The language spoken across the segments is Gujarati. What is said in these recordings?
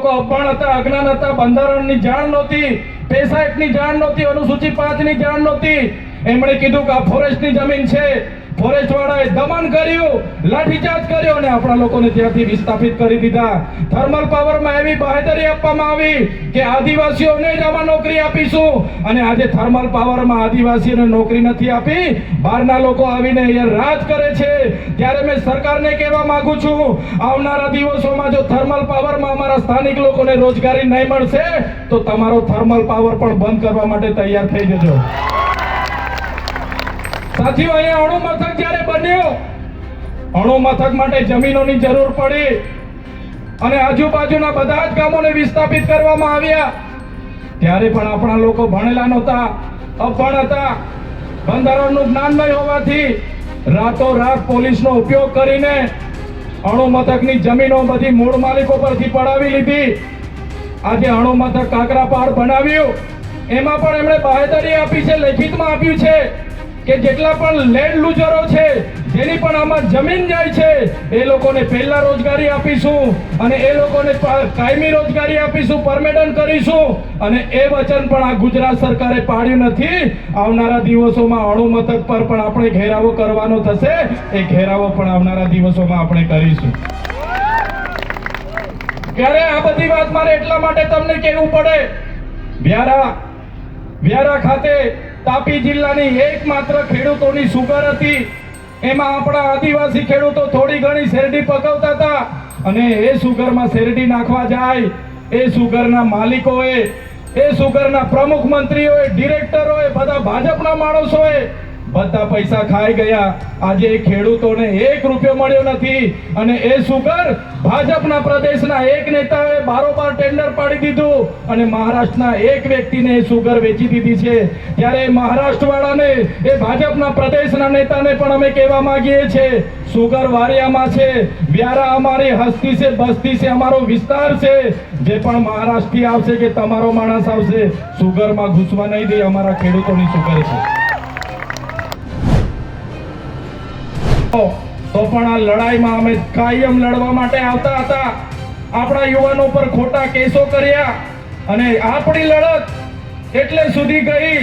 લોકો અભણ હતા, અજ્ઞાન હતા, બંધારણની જાણ નહોતી પેસાઇટની જાણ નહોતી, અનુસૂચિ પાંચની જાણ નહોતી. એમણે કીધું કે આ ફોરેસ્ટની જમીન છે ફોરેસ્ટ દમન કર્યું, લાઠીચાર્જ કર્યો અને આપણા લોકોને ત્યાંથી વિસ્થાપિત કરી દીધા. થર્મલ પાવરમાં એવી બાહેધરી આપવામાં આવી કે આદિવાસીઓને જ આમાં નોકરી આપીશું. અને આજે થર્મલ પાવરમાં આદિવાસીઓને નોકરી નથી આપી. બહારના લોકો આવીને અહીંયા રાજ કરે છે. ત્યારે મેં સરકારને કહેવા માંગુ છું, આવનારા દિવસોમાં જો થર્મલ પાવરમાં અમારા સ્થાનિક લોકોને રોજગારી નહીં મળશે, તો તમારો થર્મલ પાવર પણ બંધ કરવા માટે તૈયાર થઈ જજો. સાથીઓ, અહીંયા અણુ મથક જ્યારે બન્યો, અણુ મથક માટે જમીનોની જરૂર પડી અને આજુબાજુના બધા જ ગામોને વિસ્થાપિત કરવામાં આવ્યા. ત્યારે પણ આપણા લોકો ભણેલા નહોતા, અભણ હતા. બંધારણનું જ્ઞાન નહીં હોવાથી રાતો રાત પોલીસનો ઉપયોગ કરીને અણુ મથકની જમીનો બધી મૂળ માલિકો પરથી પડાવી લીધી. આજે અણુ મથક કાકરાપાડ બનાવ્યું. એમાં પણ એમણે બાહેધરી આપી છે, લેખિતમાં આપ્યું છે. કે જેટલા પણ લેન્ડ લૂઝરો છે, જેની પણ આમાં જમીન જાય છે, એ લોકોને પહેલા રોજગારી આપીશું અને એ લોકોને કાયમી રોજગારી આપીશું, પરમેડન કરીશું. અને એ વચન પણ આ ગુજરાત સરકારે પાડ્યું નથી. આવનારા દિવસોમાં અણુ મથક પર પણ આપણે ઘેરાવો કરવાનો થશે. એ ઘેરાવો પણ આવનારા દિવસોમાં આપણે કરીશું. ત્યારે આ બધી વાત મારે એટલા માટે તમને કહેવું પડે? વ્યારા વ્યારા ખાતે તાપી જિલ્લાની એકમાત્ર ખેડૂતોની સુગર હતી. એમાં આપણા આદિવાસી ખેડૂતો થોડી ઘણી શેરડી પકવતા હતા અને એ સુગરમાં શેરડી નાખવા જાય. એ સુગરના માલિકોએ, એ સુગરના પ્રમુખ મંત્રીઓએ, ડિરેક્ટરોએ, બધા ભાજપના માણસોએ બધા પૈસા ખાઈ ગયા. આજે ખેડૂતોને એક રૂપિયો મળ્યો નથી. અને એ સુગર ભાજપના પ્રદેશના એક નેતાએ બારોબાર ટેન્ડર પાડી દીધું. અને મહારાષ્ટ્રના એક વ્યક્તિને સુગર વેચી દીધી છે. ત્યારે મહારાષ્ટ્રવાળાને મહારાષ્ટ્ર એ ભાજપના પ્રદેશના નેતાને પણ અમે કહેવા માંગીએ છીએ, સુગર વારિયામાં છે. વ્યારા અમારી હસ્તી છે, બસ્તી છે, અમારો વિસ્તાર છે. જે પણ મહારાષ્ટ્રથી આવશે કે તમારો માણસ આવશે, સુગરમાં ઘૂસવા નહીં દે, અમારા ખેડૂતોની સુગર છે. તો પણ આ લડાઈમાં અમે કાયમ લડવા માટે આવતા હતા. આપણા યુવાનો પર ખોટા કેસો કર્યા અને આપણી લડત એટલે સુધી ગઈ.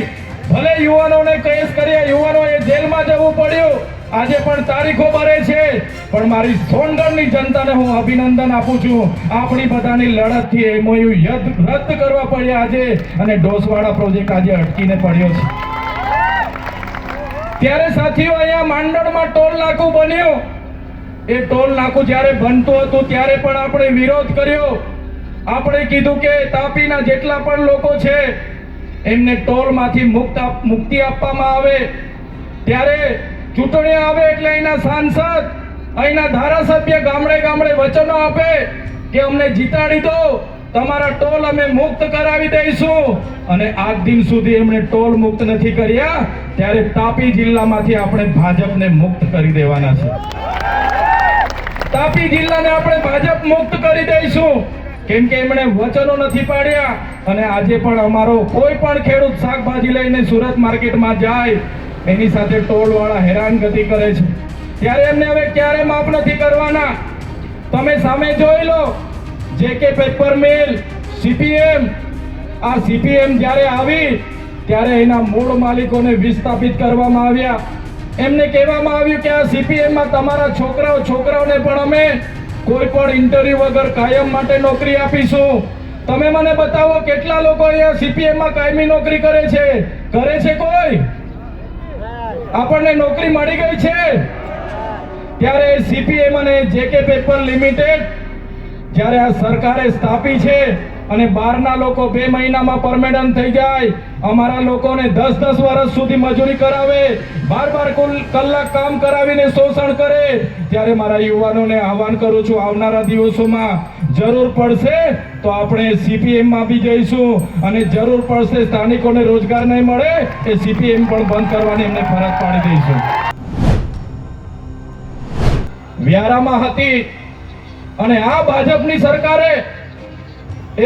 ભલે યુવાનોને કેસ કર્યા, યુવાનોએ જેલમાં જવું પડ્યું. આજે પણ તારીખો ભરે છે. પણ મારી સોનગઢની જનતાને હું અભિનંદન આપું છું. આપણી બધાની લડતથી એમઓયુ રદ કરવા પડ્યા આજે અને ડોસવાળા પ્રોજેક્ટ આજે અટકીને પડ્યો છે. ત્યારે સાથીઓ, અહીંયા માંડળમાં ટોલ નાકું બન્યું. એ ટોલ નાકું જ્યારે બનતું હતું, ત્યારે પણ આપણે વિરોધ કર્યો. આપણે કીધું કે તાપીના જેટલા પણ લોકો છે, એમને ટોલમાંથી મુક્ત મુક્તિ આપવામાં આવે. ત્યારે ચૂંટણી આવે એટલે અહીંના સાંસદ, અહીંના ધારાસભ્ય ગામડે ગામડે વચનો આપે કે અમને જીતાડી દો. તમારા ટોલ અમે મુક્ત કરાવી દઈશું. અને આજ દિન સુધી એમણે ટોલ મુક્ત નથી કર્યા, ત્યારે તાપી જિલ્લામાંથી આપણે ભાજપને મુક્ત કરી દેવાના છે. તાપી જિલ્લાને આપણે ભાજપ મુક્ત કરી દઈશું. કેમ કે એમણે વચનો નથી પાડ્યા, અને આજે પણ અમારો કોઈ પણ ખેડૂત શાકભાજી લઈને સુરત માર્કેટમાં જાય, એની સાથે ટોલવાળા હેરાનગતિ કરે છે. ત્યારે એમને હવે ક્યારે માફ નથી કરવાના? તમે સામે જોઈ લો. જે કે પેપર મિલ સીપીએમ આ સીપીએમ જ્યારે આવી, ત્યારે એના મૂળ માલિકોને વિસ્થાપિત કરવામાં આવ્યા. એમને કહેવામાં આવ્યું કે આ સીપીએમમાં તમારા છોકરાઓ, છોકરાઓને પણ અમે કોઈ પણ ઇન્ટરવ્યુ વગર કાયમ માટે નોકરી આપીશું. તમે મને બતાવો કેટલા લોકો અહીંયા સીપીએમમાં કાયમી નોકરી કરે છે? કરે છે કોઈ? આપણને નોકરી મળી ગઈ છે? ત્યારે સીપીએમ અને જેકે પેપર લિમિટેડ જ્યારે આ સરકારે સ્થાપી છે અને બહારના લોકો બે મહિનામાં પરમેડન થઈ જાય, અમારા લોકોને દસ દસ વર્ષ સુધી મજૂરી કરાવે, બાર બાર કલાક કામ કરાવીને શોષણ કરે, ત્યારે મારા યુવાનોને આહવાન કરું છું આવનારા દિવસોમાં, જરૂર પડશે તો આપણે સીપીએમમાં બી જઈશું અને જરૂર પડશે સ્થાનિકોને રોજગાર નહીં મળે, એ સીપીએમ પણ બંધ કરવાની એમને ફરજ પાડી દઈશું. વ્યારામાં હતી અને આ ભાજપની સરકારે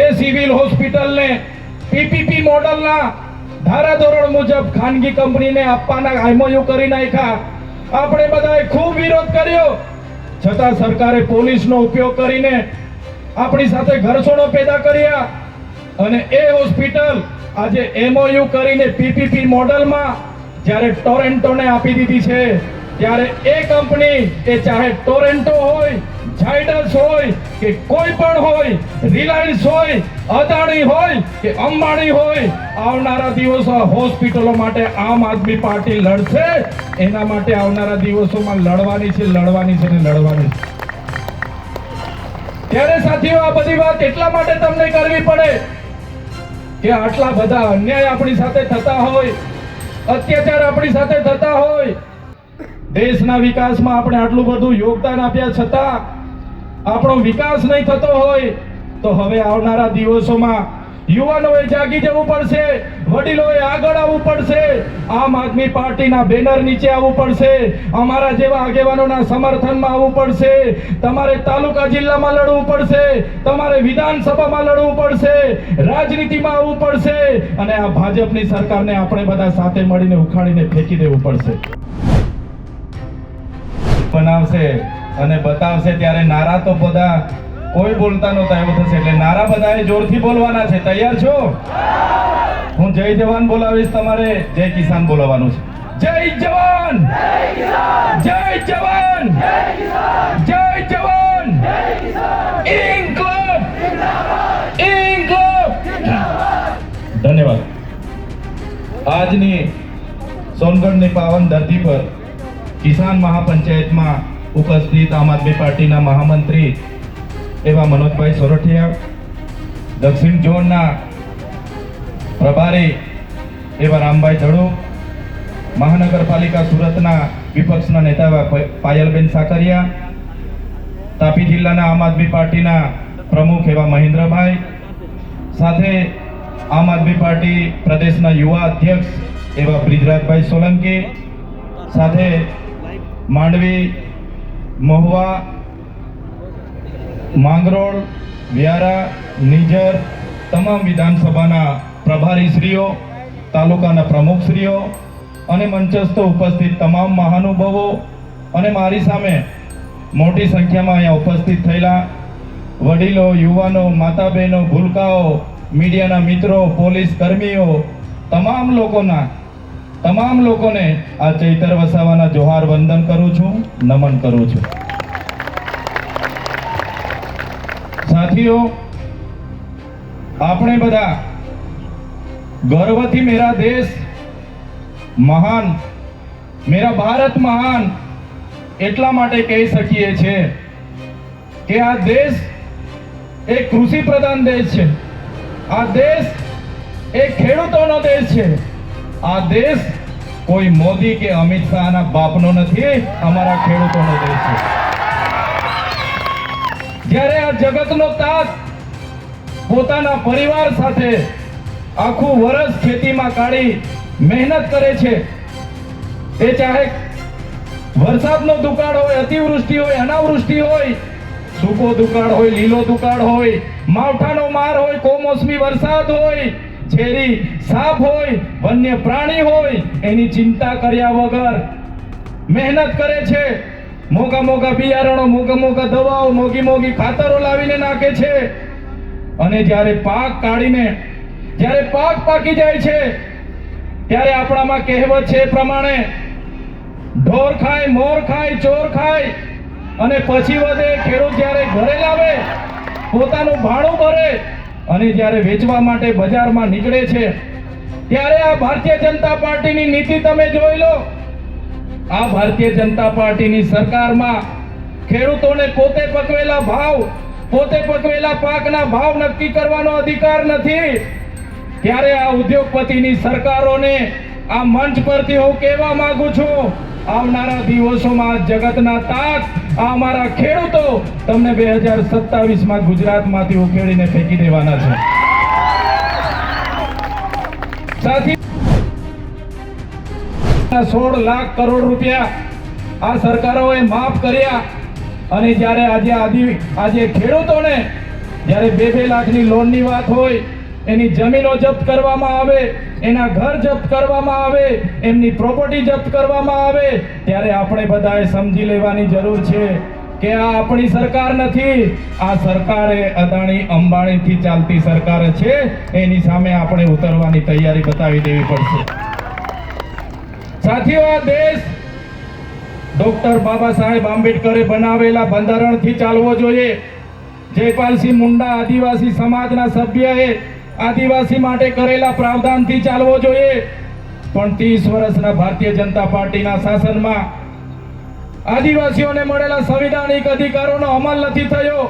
એ સિવિલ હોસ્પિટલને પીપીપી મોડલના ધારાધોરણ મુજબ ખાનગી કંપનીને આપવાના એમઓયુ કરી નાખ્યા. આપણે બધાએ ખૂબ વિરોધ કર્યો. છતાં સરકારે પોલીસનો ઉપયોગ કરીને આપણી સાથે ઘર્ષણો પેદા કર્યા. અને એ હોસ્પિટલ આજે એમઓયુ કરીને પીપીપી મોડલમાં જ્યારે ટોરેન્ટોને આપી દીધી છે, ત્યારે એ કંપની, એ ચાહે ટોરેન્ટો હોય ઝાયડસ હોય કે કોઈ પણ હોય રિલાયન્સ હોય અદાણી હોય કે અંબાણી હોય, આવનારા દિવસો હોસ્પિટલો માટે આમ આદમી પાર્ટી લડશે. એના માટે આવનારા દિવસોમાં લડવાની છે લડવાની છે ને લડવાની છે. ત્યારે સાથીઓ, આ બધી વાત એટલા માટે તમને કરવી પડે કે આટલા બધા અન્યાય આપણી સાથે થતા હોય, અત્યાચાર આપણી સાથે થતા હોય. દેશના વિકાસમાં આપણે આટલું બધું યોગદાન આપ્યા છતાં આપણો વિકાસ નહીં થતો હોય, તો હવે આવનારા દિવસોમાં યુવાનોએ જાગી જવું પડશે, વડીલોએ આગળ આવવું પડશે, આમ આદમી પાર્ટીના બેનર નીચે આવવું પડશે, અમારા જેવા આગેવાનોના સમર્થનમાં આવવું પડશે, તમારે તાલુકા જિલ્લામાં લડવું પડશે, તમારે વિધાનસભામાં લડવું પડશે, રાજનીતિમાં આવવું પડશે, અને આ ભાજપની સરકારને આપણે બધા સાથે મળીને ઉખાડીને ફેંકી દેવું પડશે. બનાવશે. અને બતાવશે ત્યારે નારા તો બધા કોઈ બોલતા નહોતા, એવું થશે. એટલે નારા બધાએ જોરથી બોલવાના છે. તૈયાર છો? હું જય જવાન બોલાવીશ તમારે. જય કિસાન બોલાવવાનું છે. જય જવાન! જય જવાન! જય જવાન! ઇન્કલાબ! ઇન્કલાબ! ધન્યવાદ. આજની સોનગઢની પાવન ધરતી પર કિસાન મહાપંચાયતમાં ઉપસ્થિત આમ આદમી પાર્ટીના મહામંત્રી એવા મનોજભાઈ સોરઠિયા, દક્ષિણ ઝોનના પ્રભારી એવા રામભાઈ ધડુ, મહાનગરપાલિકા સુરતના વિપક્ષના નેતા એવા પાયલબેન સાકરિયા, તાપી જિલ્લાના આમ આદમી પાર્ટીના પ્રમુખ એવા મહેન્દ્રભાઈ, સાથે આમ આદમી પાર્ટી પ્રદેશના યુવા અધ્યક્ષ એવા બ્રિજરાજભાઈ સોલંકી, સાથે માંડવી મહુવા, માંગરોળ, વ્યારા, નિજર તમામ વિધાનસભાના પ્રભારીશ્રીઓ, તાલુકાના પ્રમુખશ્રીઓ અને મંચસ્થ ઉપસ્થિત તમામ મહાનુભાવો અને મારી સામે મોટી સંખ્યામાં અહીંયા ઉપસ્થિત થયેલા વડીલો, યુવાનો માતા બહેનો ભૂલકાઓ, મીડિયાના મિત્રો, પોલીસ કર્મીઓ, તમામ લોકોના તમામ લોકોને આ ચૈતર વસાવાના જોહાર વંદન કરું છું, નમન કરું છું. સાથીઓ, આપણે બધા ગર્વથી મેરા દેશ મહાન, મેરા ભારત મહાન એટલા માટે કહી શકીએ છે કે આ દેશ એક કૃષિ પ્રધાન દેશ છે. આ દેશ એક ખેડૂતોનો દેશ છે. આ દેશ કોઈ મોદી કે અમિત શાહના બાપનો નથી, અમારા ખેડૂતોનો દેશ છે. જ્યારે આ જગતનો તાત પોતાના પરિવાર સાથે આખું વર્ષ ખેતીમાં કાઢી મહેનત કરે છે, એ ચાહે વરસાદનો દુકાળ હોય, અતિવૃષ્ટિ હોય, અનાવૃષ્ટિ હોય, સૂકો દુકાળ હોય, લીલો દુકાળ હોય, માવઠાનો માર હોય, કોમોસમી વરસાદ હોય ઝેરી સાપ હોય, વન્ય પ્રાણી હોય, એની ચિંતા કર્યા વગર મહેનત કરે છે. મોગા મોગા બિયારણો, મોગા મોગા દવાઓ, મોગી મોગી ખાતરો લાવીને નાખે છે. અને જ્યારે પાક કાઢીને, જ્યારે પાક પાકી જાય છે, ત્યારે આપણામાં કહેવત છે પ્રમાણે, ઢોર ખાય, મોર ખાય, ચોર ખાય, અને પછી વધે, ખેડૂત જ્યારે ઘરે લાવે, પોતાનું ભાણું ભરે અને જ્યારે વેચવા માટે બજારમાં નીકળે છે, ત્યારે આ ભારતીય જનતા પાર્ટીની નીતિ તમે જોઈ લો. આ ભારતીય જનતા પાર્ટીની સરકારમાં ખેડૂતોને પોતે પકવેલા ભાવ, પોતે પકવેલા પાકના ભાવ નક્કી કરવાનો અધિકાર નથી. ત્યારે આ ઉદ્યોગપતિની સરકારોને આ મંચ પરથી હું કહેવા માંગુ છું આવનારા દિવસોમાં જગતના તાક અમારા ખેડૂતો તમને બે હજાર સત્તાવીસમાં ગુજરાતમાંથી ઉકેડીને ફેંકી દેવાના છે. સોળ લાખ કરોડ રૂપિયા આ સરકારોએ માફ કર્યા અને જ્યારે આજે આદિ આજે ખેડૂતોને જ્યારે બે બે લાખની લોનની વાત હોય એની જમીનો જપ્ત કરવામાં આવે, એના ઘર જપ્ત કરવામાં આવે, એમની પ્રોપર્ટી જપ્ત કરવામાં આવે, ત્યારે આપણે બધાએ સમજી લેવાની જરૂર છે કે આ આપણી સરકાર નથી. આ સરકાર અદાણી અંબાણીથી ચાલતી સરકાર છે. એની સામે આપણે ઉતરવાની તૈયારી બતાવી દેવી પડશે. સાથીઓ, આ દેશ ડોક્ટર બાબા સાહેબ આંબેડકરે બનાવેલા બંધારણથી ચાલવો જોઈએ. જયપાલસિંહ મુંડા આદિવાસી સમાજના સભ્યએ આદિવાસી માટે કરેલા પ્રાવધાનથી ચાલવો જોઈએ. પણ ત્રીસ વર્ષના ભારતીય જનતા પાર્ટીના શાસનમાં આદિવાસીઓને મળેલા સંવિધાનિક અધિકારોનો અમલ નથી થયો.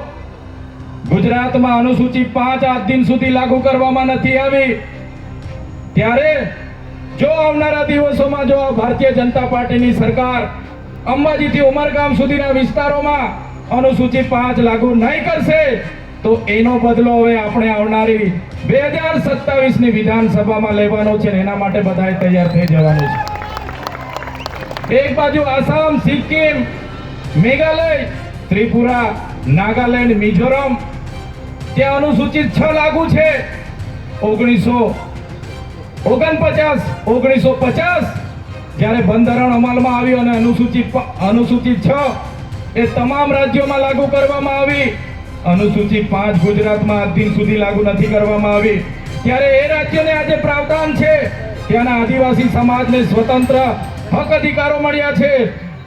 ગુજરાતમાં અનુસૂચિત પાંચ આજ દિન સુધી લાગુ કરવામાં નથી આવી. ત્યારે જો આવનારા દિવસોમાં જો ભારતીય જનતા પાર્ટીની સરકાર અંબાજીથી ઉમરગામ સુધીના વિસ્તારોમાં અનુસૂચિત પાંચ લાગુ નહીં કરશે તો એનો બદલો હવે આપણે આવનારી બે હજાર સત્તાવીસની વિધાનસભામાં લેવાનો છે એના માટે બધાએ તૈયાર થઈ જવાનું છે. એક બાજુ આસામ, સિક્કિમ, મેઘાલય, ત્રિપુરા, નાગાલેન્ડ, મિઝોરમ. ત્યાં અનુસૂચિત છ લાગુ છે. ઓગણીસો ઓગણપચાસ, ઓગણીસો પચાસ. જ્યારે બંધારણ અમલમાં આવ્યું અને અનુસૂચિત અનુસૂચિત છ, એ તમામ રાજ્યોમાં લાગુ કરવામાં આવી. અનુસૂચિત પાંચ ગુજરાતમાં આજ દિન સુધી લાગુ નથી કરવામાં આવી. ત્યારે એ રાજ્યને આજે પ્રાવધાન છે ત્યાંના આદિવાસી સમાજને સ્વતંત્ર હક અધિકારો મળ્યા છે.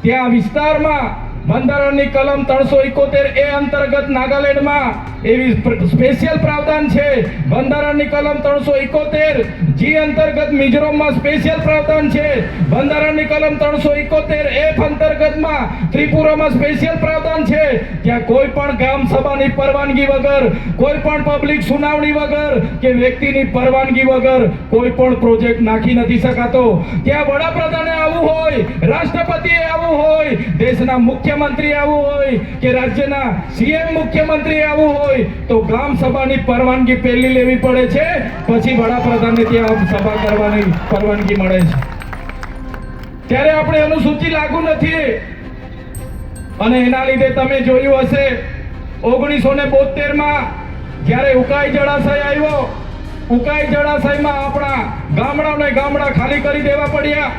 ત્યાં વિસ્તારમાં બંધારણની કલમ ત્રણસો એકોતેર એ અંતર્ગત નાગાલેન્ડમાં એવી સ્પેશિયલ પ્રાવધાન છે. બંધારણની કલમ ત્રણસો ઇકોતેર જી અંતર્ગત મિઝોરમમાં સ્પેશિયલ પ્રાવધાન છે. બંધારણની કલમ ત્રણસો ઇકોતેર એફ અંતર્ગતમાં ત્રિપુરામાં સ્પેશિયલ પ્રાવધાન છે. ત્યાં કોઈ પણ ગામ સભાની પરવાનગી વગર, કોઈ પણ પબ્લિક સુનાવણી વગર કે વ્યક્તિની પરવાનગી વગર કોઈ પણ પ્રોજેક્ટ નાખી નથી શકાતો. ત્યાં વડાપ્રધાને આવવું હોય, રાષ્ટ્રપતિએ આવવું હોય, દેશના મુખ્યમંત્રી આવવું હોય કે રાજ્યના સીએમ મુખ્યમંત્રી આવવું હોય તો ગ્રામ સભાની પરવાનગી પહેલી લેવી પડે છે. પછી વડાપ્રધાનને ત્યાં સભા કરવાની પરવાનગી મળે છે. ત્યારે આપણે અનુસૂચિ લાગુ નથી. અને એના લીધે તમે જોયું હશે, ઓગણીસો ને બોતેરમાં જ્યારે ઉકાઈ જળાશય આવ્યો, ઉકાઈ જળાશયમાં આપણા ગામડાને ગામડા ખાલી કરી દેવા પડ્યા.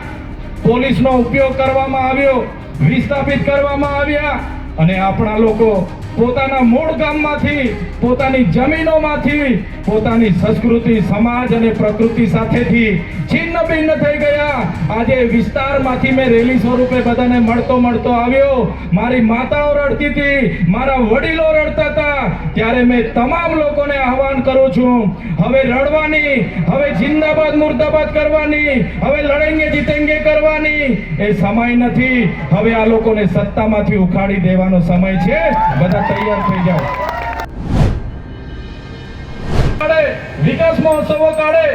પોલીસનો ઉપયોગ કરવામાં આવ્યો, વિસ્થાપિત કરવામાં આવ્યા. અને આપણા લોકો પોતાના મૂળ ગામમાંથી, પોતાની જમીનોમાંથી, પોતાની સંસ્કૃતિ, સમાજ અને પ્રકૃતિ સાથેથી છિન્ન ભિન્ન થઈ ગયા. આજે વિસ્તારમાંથી મેં રેલી સ્વરૂપે બધાને મળતો મળતો આવ્યો. મારી માતાઓ રડતી હતી, મારા વડીલો રડતા હતા. ત્યારે મેં તમામ લોકોને આહવાન કરું છું, હવે રડવાની, હવે જિંદાબાદ, મુર્દાબાદ કરવાની, હવે લડેંગે જીતેંગે કરવાની. એ સમય નથી, હવે આ લોકોને સત્તામાંથી ઉખાડી દેવાનો સમય છે. બધા તૈયાર થઈ જાઓ. વિકાસ મહોત્સવો કાઢે.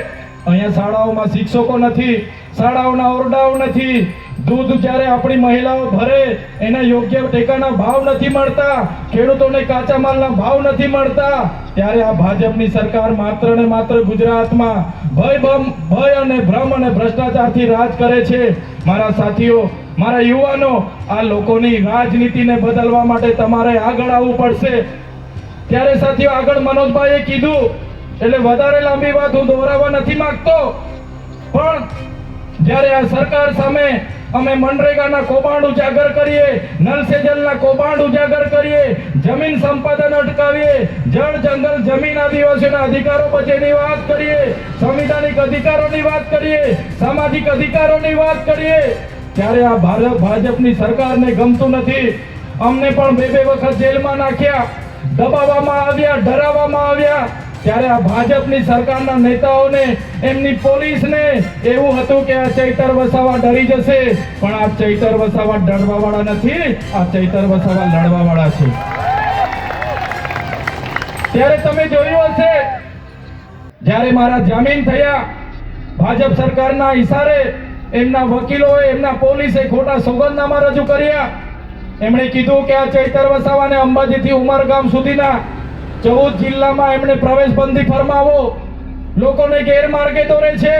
અહીંયા શાળાઓમાં શિક્ષકો નથી, શાળાઓના ઓરડાઓ નથી. દૂધ જ્યારે આપણી મહિલાઓ ભરે, એના યોગ્ય ટેકાના ભાવ નથી મળતા, ખેડૂતોને કાચા માલના ભાવ નથી મળતા, ત્યારે આ ભાજપની સરકાર માત્ર ને માત્ર ગુજરાતમાં ભય બમ, ભય અને ભ્રમ અને ભ્રષ્ટાચારથી રાજ કરે છે. મારા સાથીઓ, મારા યુવાનો, આ લોકોની રાજનીતિને બદલવા માટે તમારે આગળ આવવું પડશે. ત્યારે સાથીઓ, આગળ મનોજભાઈએ કીધું, એટલે વધારે લાંબી વાત હું દોહરાવા નથી માંગતો. પણ જ્યારે આ સરકાર સામે અમે મનરેગાના કૌભાંડ ઉજાગર કરીએ, નલ સે કૌભાંડ ઉજાગર કરીએ, જમીન સંપાદન અટકાવીએ, જળ, જંગલ, જમીન, આદિવાસીઓના અધિકારો બચેની વાત કરીએ, સંવિધાનિક અધિકારોની વાત કરીએ, સામાજિક અધિકારોની વાત કરીએ. ત્યારે આ ભારત ભાજપની સરકારને ગમતું નથી. અમને પણ બે બે વખત જેલમાં નાખ્યા, દબાવવામાં આવ્યા, ડરાવવામાં આવ્યા. ત્યારે આ ભાજપની સરકારના નેતાઓને, એમની પોલીસને એવું હતું કે આ ચૈતર વસાવા ડરી જશે. પણ આ ચૈતર વસાવા ડરવા વાળા નથી, આ ચૈતર વસાવા લડવા વાળા છે. ત્યારે તમે જોયું હશે, જ્યારે મારા જામીન થયા, ભાજપ સરકારના ઇશારે એમના વકીલોએ, એમના પોલીસે ખોટા સોગંદનામા રજૂ કર્યા. એમણે કીધું કે આ ચૈતર વસાવાને અંબાજીથી ઉમરગામ સુધીના ચૌદ જિલ્લામાં એમણે પ્રવેશબંધી ફરમાવો. લોકોને ગેરમાર્ગે દોરે છે.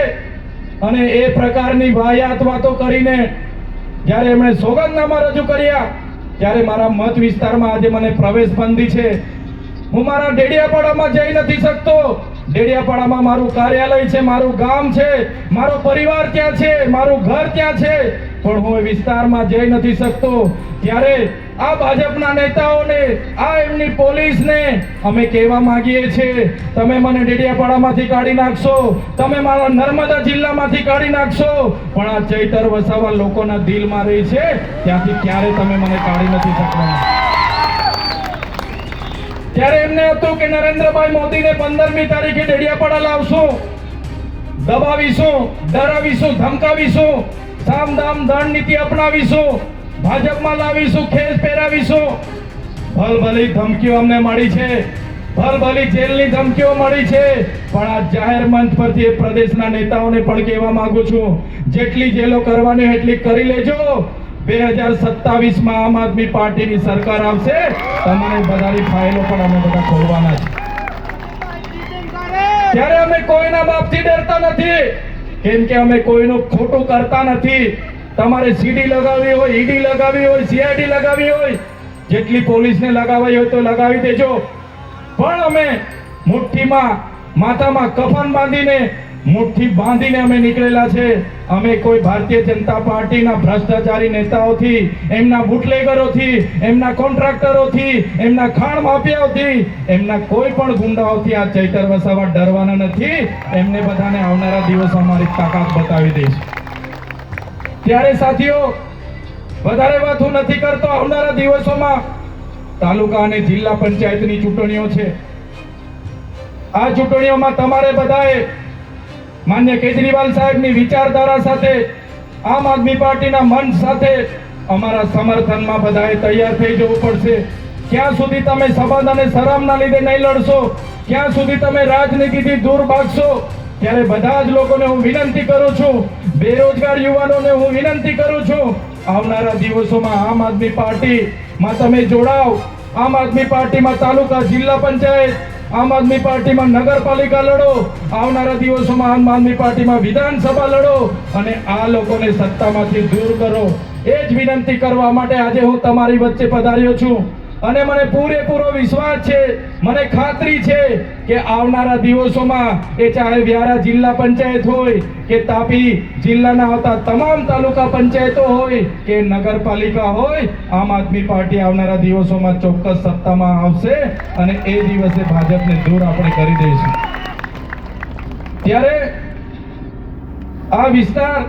અને એ પ્રકારની વાયાત વાતો કરીને જ્યારે એમણે સોગંદનામા રજૂ કર્યા, ત્યારે મારા મત વિસ્તારમાં આજે મને પ્રવેશબંધી છે. હું મારા ડેડિયાપાડામાં જઈ નથી શકતો. ડેડિયાપાડામાં મારું કાર્યાલય છે, મારું ગામ છે, મારો પરિવાર ત્યાં છે, મારું ઘર ત્યાં છે. પણ હું એ વિસ્તારમાં જઈ નથી શકતો. ત્યારે આ ભાજપના નેતાઓને, આ એમની પોલીસને અમે કહેવા માંગીએ છીએ, તમે મને ડેડિયાપાડામાંથી કાઢી નાખશો, તમે મારા નર્મદા જિલ્લામાંથી કાઢી નાખશો, પણ આ ચૈતર વસાવા લોકોના દિલમાં રહી છે, ત્યાંથી ક્યારે તમે મને કાઢી નથી શકવાના? ત્યારે એમને હતું કે નરેન્દ્રભાઈ મોદીને પંદરમી તારીખે ડેડિયાપાડા લાવશું, દબાવીશું, ડરાવીશું, ધમકાવીશું સામ દામ દંડ નીતિ અપનાવીશું ભાજપમાં લાવીશું ખેસ પહેરાવીશું. ભલભલી ધમકીઓ અમને મળી છે. ભલભલી જેલની ધમકીઓ મળી છે. પણ આ જાહેર મંચ પરથી એ પ્રદેશના નેતાઓને પણ કહેવા માંગુ છું, જેટલી જેલો કરવાની એટલી કરી લેજો. બે હજાર સત્તાવીસમાં આમ આદમી પાર્ટીની સરકાર આવશે તમારી બધાની ફાઇલો પણ અમે બધા ખોલવાના છે. ત્યારે અમે કોઈના બાપથી ડરતા નથી. કેમ કે અમે કોઈનું ખોટું કરતા નથી. તમારે સીડી લગાવવી હોય ઈડી લગાવવી હોય સીઆઈડી લગાવવી હોય, જેટલી પોલીસને લગાવી હોય તો લગાવી દેજો. પણ અમે મુઠ્ઠીમાં, માથામાં કફન બાંધીને, મુઠ્ઠી બાંધીને અમે નીકળેલા છે. અમે કોઈ ભારતીય જનતા પાર્ટીના ભ્રષ્ટાચારી નેતાઓથી, એમના બુટલેગરોથી, એમના કોન્ટ્રાક્ટરોથી, એમના ખાણ માફિયાઓથી, એમના કોઈ પણ ગુંડાઓથી આ ચૈતર વસાવા ડરવાના નથી. એમને બધાને આવનારા દિવસો અમારી તાકાત બતાવી દઈશ. ત્યારે સાથીઓ, વધારે વાત હું નથી કરતો આવનારા દિવસોમાં તાલુકા અને જિલ્લા પંચાયતની ચૂંટણીઓ છે. આ ચૂંટણીઓમાં તમારે બધાએ માન્ય કેજરીવાલ સાહેબની વિચારધારા સાથે, આમ આદમી પાર્ટીના મંચ સાથે અમારા સમર્થનમાં બધાએ તૈયાર થઈ જવું પડશે. ક્યાં સુધી તમે સંબંધ અને શરમના લીધે નહીં લડશો? ક્યાં સુધી તમે રાજનીતિથી દૂર ભાગશો? ત્યારે બધા જ લોકોને હું વિનંતી કરું છું, બેરોજગાર યુવાનોને હું વિનંતી કરું છું, આવનારા દિવસોમાં આમ આદમી પાર્ટીમાં તમે જોડાવ. આમ આદમી પાર્ટીમાં તાલુકા જિલ્લા પંચાયત, આમ આદમી પાર્ટીમાં નગરપાલિકા લડો, આવનારા દિવસોમાં આમ આદમી પાર્ટીમાં વિધાનસભા લડો અને આ લોકોને સત્તામાંથી દૂર કરો. એ જ વિનંતી કરવા માટે આજે હું તમારી વચ્ચે પધાર્યો છું. અને મને પૂરેપૂરો વિશ્વાસ છે, મને ખાતરી છે કે આવનારા દિવસોમાં એ ચાહે વ્યારા જિલ્લા પંચાયત હોય, કે તાપી જિલ્લાના આવતા તમામ તાલુકા પંચાયતો હોય, કે નગરપાલિકા હોય, આમ આદમી પાર્ટી આવનારા દિવસોમાં ચોક્કસ સત્તામાં આવશે અને એ દિવસે ભાજપને દૂર આપણે કરી દઈશું. ત્યારે આ વિસ્તાર